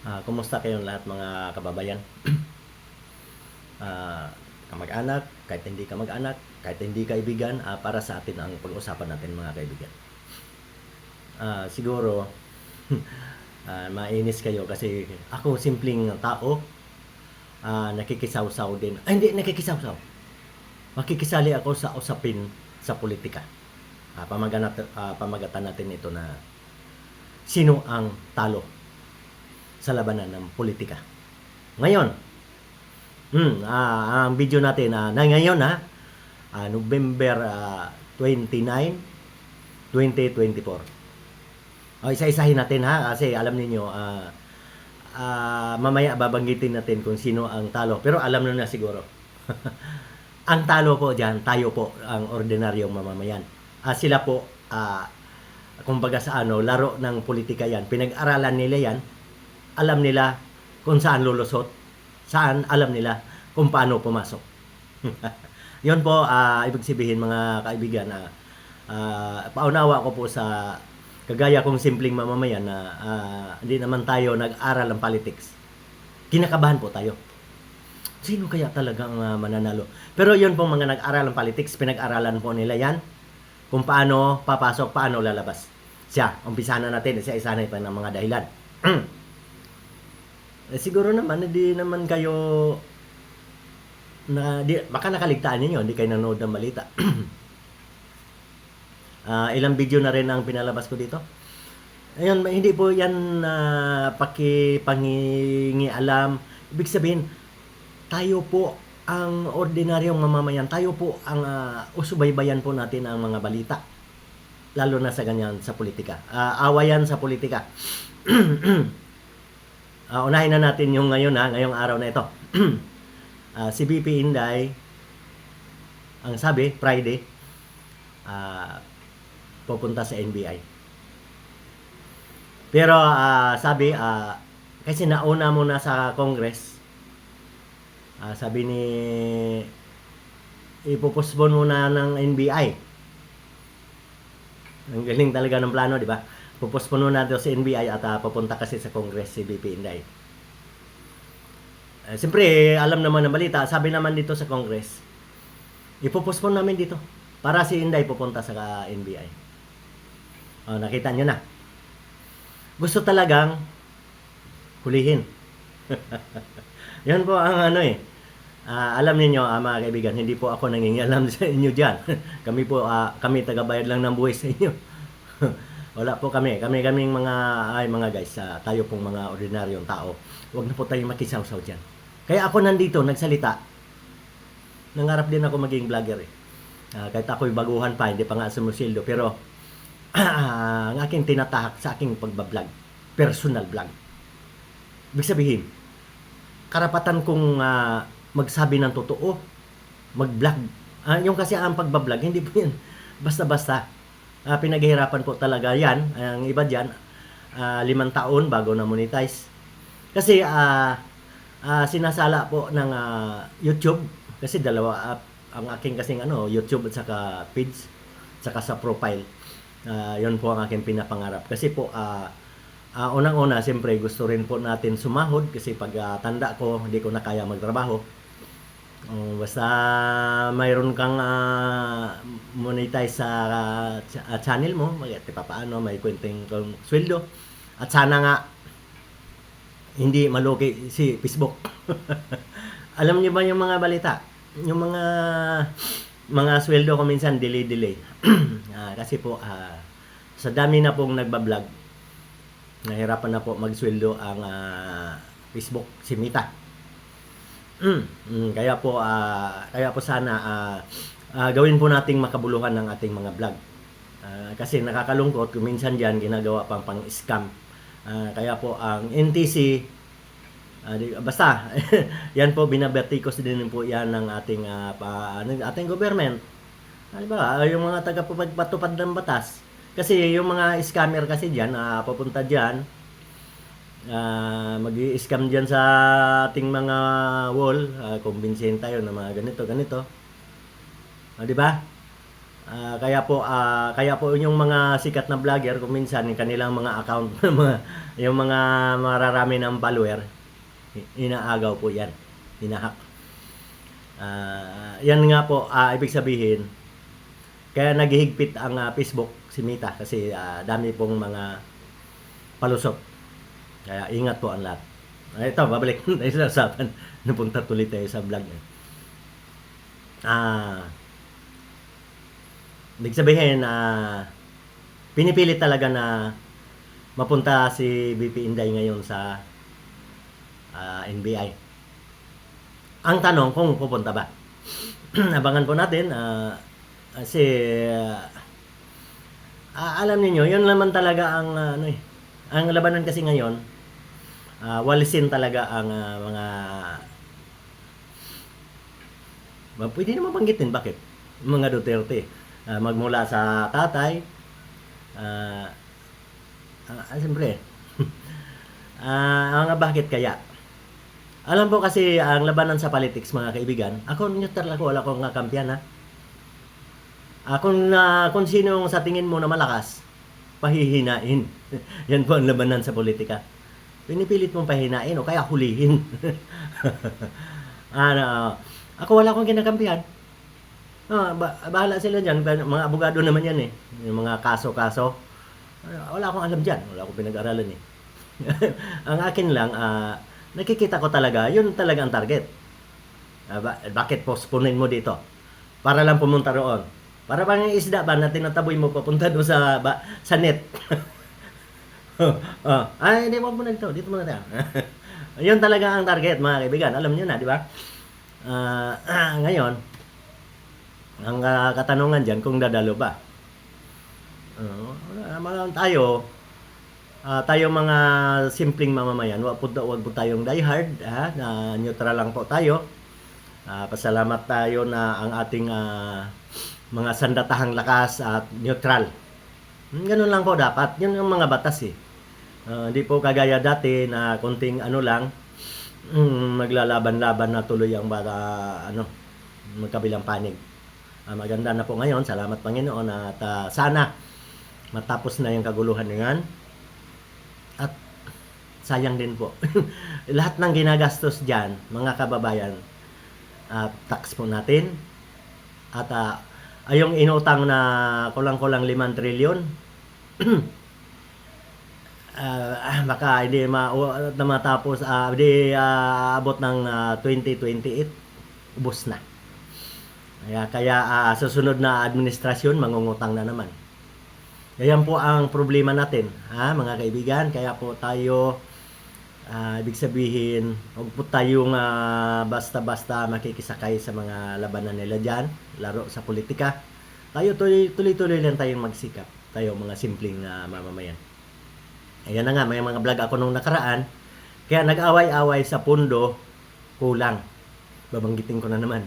Ah, kumusta kayong lahat mga kababayan? Ah, kamag-anak, kahit hindi kamag-anak, kahit hindi kaibigan, ah, para sa atin ang pag-usapan natin mga kaibigan. Ah, siguro ah, mainis kayo kasi ako simpleng tao, ah, nakikisaw-saw din. Ay, hindi nakikisaw-saw. Makikisali ako sa usapin sa politika. Ah, pamaganat, ah, pamagatan natin ito na sino ang talo sa labanan ng politika. Ngayon, hmm, ah, ang video natin ah, na ngayon ha, ah, November ah, 29, 2024. O, isa-isahin natin ha, kasi alam niyo ah, ah, mamaya babanggitin natin kung sino ang talo. Pero alam niyo na siguro. ang talo po diyan, tayo po ang ordinaryong mamamayan. Ah, sila po ah, kumbaga sa ano, laro ng politika yan. Pinag-aralan nila yan. Alam nila kung saan lulusot. Saan, alam nila kung paano pumasok. Yun po, ah, ibig sabihin mga kaibigan, na ah, paunawa ko po sa kagaya kong simpleng mamamayan na ah, hindi naman tayo nag-aral ng politics. Kinakabahan po tayo. Sino kaya talaga ang ah, mananalo? Pero yun pong mga nag-aral ng politics, pinag-aralan po nila yan kung paano papasok, paano lalabas. Siya, umpisa na natin, isa-isa na ng mga dahilan. eh, siguro naman, hindi naman kayo na di, baka nakaligtaan ninyo, hindi kayo nanood ng balita. Ah, ilang video na rin ang pinalabas ko dito. Ayun, hindi po yan na pakipangingialam. Ibig sabihin, tayo po ang ordinaryong mamamayan, tayo po ang uh, usubaybayan po natin ang mga balita. Lalo na sa ganyan sa politika. Ah, awayan sa politika. Ah, unahin na natin yung ngayon ha, ngayong araw na ito. Ah, si BP Inday, ang sabi, Friday, ah, pupunta sa NBI. Pero ah, sabi, ah, kasi nauna muna sa Congress, ah, sabi ni ipupospon muna ng NBI. Ang galing talaga ng plano, di ba? Pupospon muna daw sa NBI at ah, pupunta kasi sa Congress si BP Inday. Eh, Siyempre, alam naman ng balita, sabi naman dito sa Congress, ipopospon namin dito para si Inday pupunta sa ah, NBI. Oh, nakita nyo na. Gusto talagang hulihin. Yan po ang ano eh. Ah, alam niyo ah, mga kaibigan, hindi po ako nangingialam sa inyo diyan. kami po ah, kami tagabayad lang ng buwis sa inyo. Wala po kami. Kami kaming mga ay mga guys, ah, tayo pong mga ordinaryong tao. Huwag na po tayong makisaw-saw diyan. Kaya ako nandito nagsalita. Nangarap din ako maging vlogger eh. Ah, kahit ako'y baguhan pa, hindi pa nga sumusildo. Pero ang aking tinatahak sa aking pagbablog, personal vlog. Ibig sabihin, karapatan kong ah, magsabi ng totoo, mag-vlog. Ah, yung kasi ang pagbablog, hindi po yan basta-basta. Ah, pinaghihirapan po talaga yan. Ang iba dyan, ah, limang taon bago na monetize. Kasi ah, ah, sinasala po ng ah, YouTube, kasi dalawa ah, ang aking kasing ano, YouTube at saka page, saka sa profile. Ah, yun po ang aking pinapangarap. Kasi po, ah, ah, unang-una, siyempre gusto rin po natin sumahod kasi pag ah, tanda ko, hindi ko na kaya magtrabaho. Oh, basta mayroon kang ah, monetize sa ah, ch- ah, channel mo, mag pa paano, may kwenteng kang sweldo. At sana nga hindi malugi si Facebook. Alam niyo ba yung mga balita? Yung mga mga sweldo ko minsan delay-delay. Ah, kasi po ah, sa dami na pong nagba-vlog, nahirapan na po magsweldo ang ah, Facebook si Mita. Mm, mm, kaya po ah, kaya po sana ah, ah, gawin po nating makabuluhan ng ating mga vlog. Ah, kasi nakakalungkot kung minsan diyan ginagawa pang pang scam. Ah, kaya po ang NTC di- basta yan po binabatikos din po yan ng ating ah, pa, ano, ating government. Ano ba, yung mga taga-patupad ng batas. Kasi yung mga scammer kasi diyan, ah, papunta diyan, ah mag-i-scam diyan sa ating mga wall, uh, kumbinsihin tayo na mga ganito, ganito. Ah, di ba? Ah, kaya po ah, kaya po yung mga sikat na vlogger kung minsan yung kanilang mga account mga yung mga mararami ng follower inaagaw po yan inahack Ah, yan nga po ah, ibig sabihin kaya naghihigpit ang ah, Facebook si Mita kasi ah, dami pong mga palusot kaya ingat po ang lahat Ah, ito babalik tayo sa usapan napunta tuloy tayo sa vlog eh. ah Ibig sabihin na pinipilit talaga na mapunta si BP Inday ngayon sa ah, NBI. Ang tanong kung pupunta ba? Abangan po natin ah, kasi ah, alam niyo yun naman talaga ang ah, ano eh, ang labanan kasi ngayon ah, walisin talaga ang ah, mga pwede naman banggitin. Bakit? Mga Duterte. Ah, magmula sa tatay. Ah, ah, siyempre. Ah ang bakit kaya? Alam po kasi ang labanan sa politics mga kaibigan ako neutral ako wala akong kampiyan ha? Ah, kung, ah, kung sino sa tingin mo na malakas pahihinain. Yan po ang labanan sa politika pinipilit mong pahinain o kaya hulihin ano ako wala akong kinakampihan Ah, ba- bahala sila dyan. Mga abogado naman yan eh. Yung mga kaso-kaso. Ah, Wala akong alam dyan. Wala akong pinag-aralan eh. ang akin lang, ah, nakikita ko talaga, yun talaga ang target. Ah, ba- bakit postponein mo dito? Para lang pumunta roon. Para bang isda ba na tinataboy mo papunta doon sa ba, sa net. oh, ay, hindi mo muna dito. Dito muna tayo. yun talaga ang target, mga kaibigan. Alam niyo na, di ba? Ah, ngayon, ang ah, katanungan dyan, kung dadalo ba? Uh, wala, tayo, ah, tayo mga simpleng mamamayan, wag po, wag po tayong diehard, ha, na neutral lang po tayo. Ah, pasalamat tayo na ang ating ah, mga sandatahang lakas at neutral. Hmm, Ganun lang po dapat. Yun ang mga batas eh. Ah, Hindi po kagaya dati na konting ano lang, mm, maglalaban-laban na tuloy ang bata, ano, magkabilang panig. Ah, maganda na po ngayon. Salamat Panginoon at ah, sana matapos na yung kaguluhan ngayon. At sayang din po. Lahat ng ginagastos dyan, mga kababayan, ah, tax po natin. At ah, ay yung inutang na kulang-kulang 5 trilyon, ah, baka hindi ma na matapos ah, hindi ah, abot ng ah, 2028 ubos na. Kaya kaya ah, susunod na administrasyon mangungutang na naman. Yan po ang problema natin, ha, mga kaibigan. Kaya po tayo ah, ibig sabihin, huwag po tayong ah, basta-basta makikisakay sa mga labanan nila diyan, laro sa politika. Tayo tuloy- tuloy-tuloy lang tayong magsikap. Tayo mga simpleng ah, mamamayan. Ayan na nga, may mga vlog ako nung nakaraan. Kaya nag-away-away sa pundo, kulang. Babanggitin ko na naman.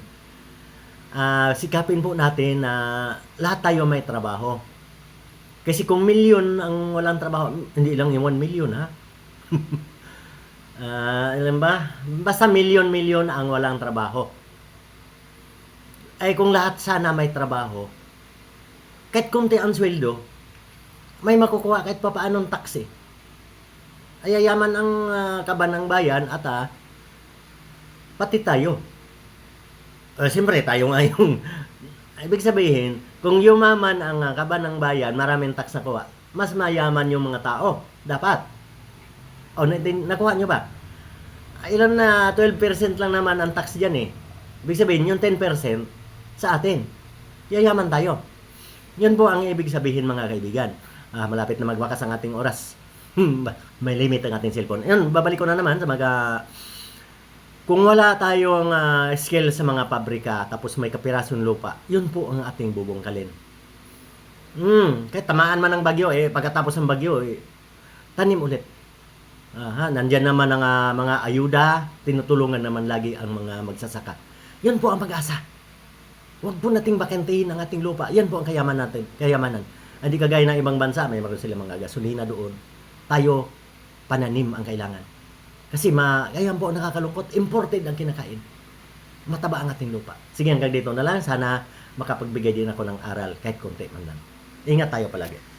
Ah, sikapin po natin na lahat tayo may trabaho. Kasi kung milyon ang walang trabaho, hindi lang yung 1 million ha. Ah, alam ba? Basta milyon-milyon ang walang trabaho. Ay kung lahat sana may trabaho, kahit kunti ang sweldo, may makukuha kahit pa paanong tax eh. Ay yayaman ang ah, kaban ng bayan at ah, pati tayo. Uh, Siyempre, tayo nga yung... Ibig sabihin, kung yumaman ang uh, kaban ng bayan, maraming tax nakuha, mas mayaman yung mga tao. Dapat. O, na, nakuha nyo ba? Ah, Ilan na 12% lang naman ang tax dyan eh. Ibig sabihin, yung 10% sa atin. Yayaman tayo. Yun po ang ibig sabihin mga kaibigan. Ah, malapit na magwakas ang ating oras. Hmm, May limit ang ating cellphone. Yun, babalik ko na naman sa mga kung wala tayong ah, skill sa mga pabrika tapos may kapirasong lupa, yun po ang ating bubungkalin. Hmm, kahit tamaan man ng bagyo eh, pagkatapos ng bagyo eh, tanim ulit. Aha, nandyan naman ang ah, mga ayuda, tinutulungan naman lagi ang mga magsasaka. Yan po ang pag-asa. Huwag po nating bakantihin ang ating lupa. Yan po ang kayaman natin, kayamanan. Hindi kagaya ng ibang bansa, may meron sila mga gasolina doon. Tayo, pananim ang kailangan. Kasi ma, ayan po nakakalungkot, imported ang kinakain. Mataba ang ating lupa. Sige, hanggang dito na lang. Sana makapagbigay din ako ng aral kahit konti man lang. Ingat tayo palagi.